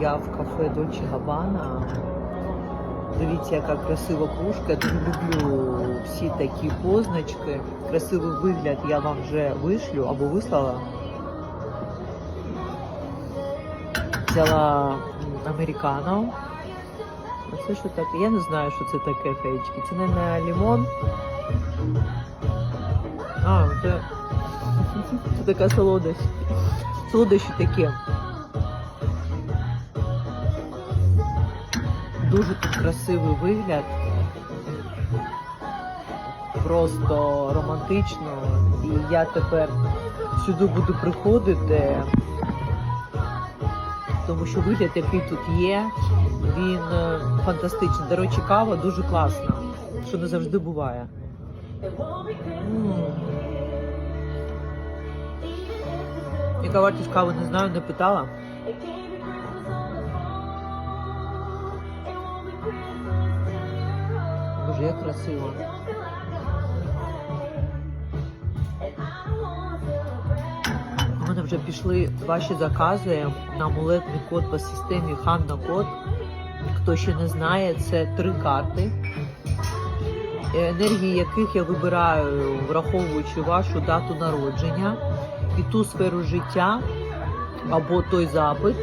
Я в кафе Дольче Габана. Дивіться, яка красива кружка. Дуже люблю всі такі позначки. Красивий вигляд я вам вже вишлю або вислала. Взяла американо. Це що таке? Я не знаю, що це таке феєчки. Це не на лимон. А, це, це така солодость. Солодощі такі. Дуже тут красивий вигляд. Просто романтично. І я тепер сюди буду приходити, тому що вигляд, який тут є, він е, фантастичний. До речі, кава дуже класна, що не завжди буває. Яка вартість кави, не знаю, не питала. Боже, красиво. У мене вже пішли ваші закази на амулетний код по системі Ханна Код. Хто ще не знає, це три карти, енергії яких я вибираю, враховуючи вашу дату народження і ту сферу життя або той запит,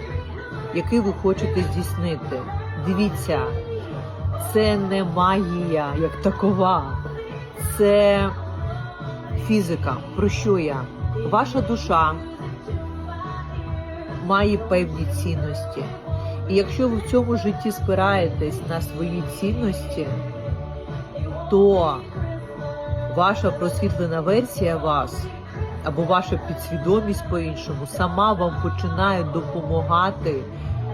який ви хочете здійснити. Дивіться, це не магія як такова, це фізика. Про що я? Ваша душа має певні цінності. І якщо ви в цьому житті спираєтесь на свої цінності, то ваша просвітлена версія вас або ваша підсвідомість по-іншому сама вам починає допомагати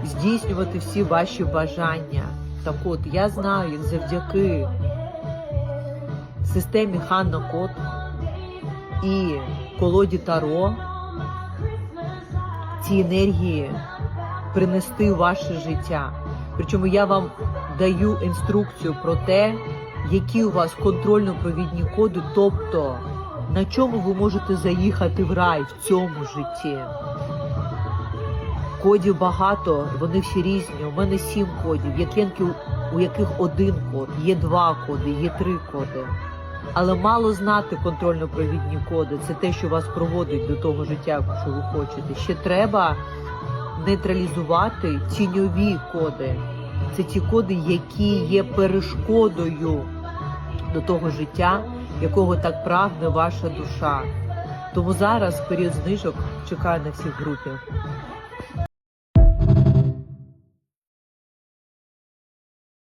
здійснювати всі ваші бажання. Так от я знаю, як завдяки системі Ханна Код і колоді Таро ці енергії принести в ваше життя. Причому я вам даю інструкцію про те, які у вас контрольно-провідні коди, тобто на чому ви можете заїхати в рай в цьому житті. Кодів багато, вони всі різні. У мене сім кодів. Є клієнтки, у яких один код, є два коди, є три коди. Але мало знати контрольно-провідні коди. Це те, що вас проводить до того життя, що ви хочете. Ще треба нейтралізувати тіньові коди. Це ті коди, які є перешкодою до того життя, якого так прагне ваша душа. Тому зараз період знижок чекаю на всіх групі.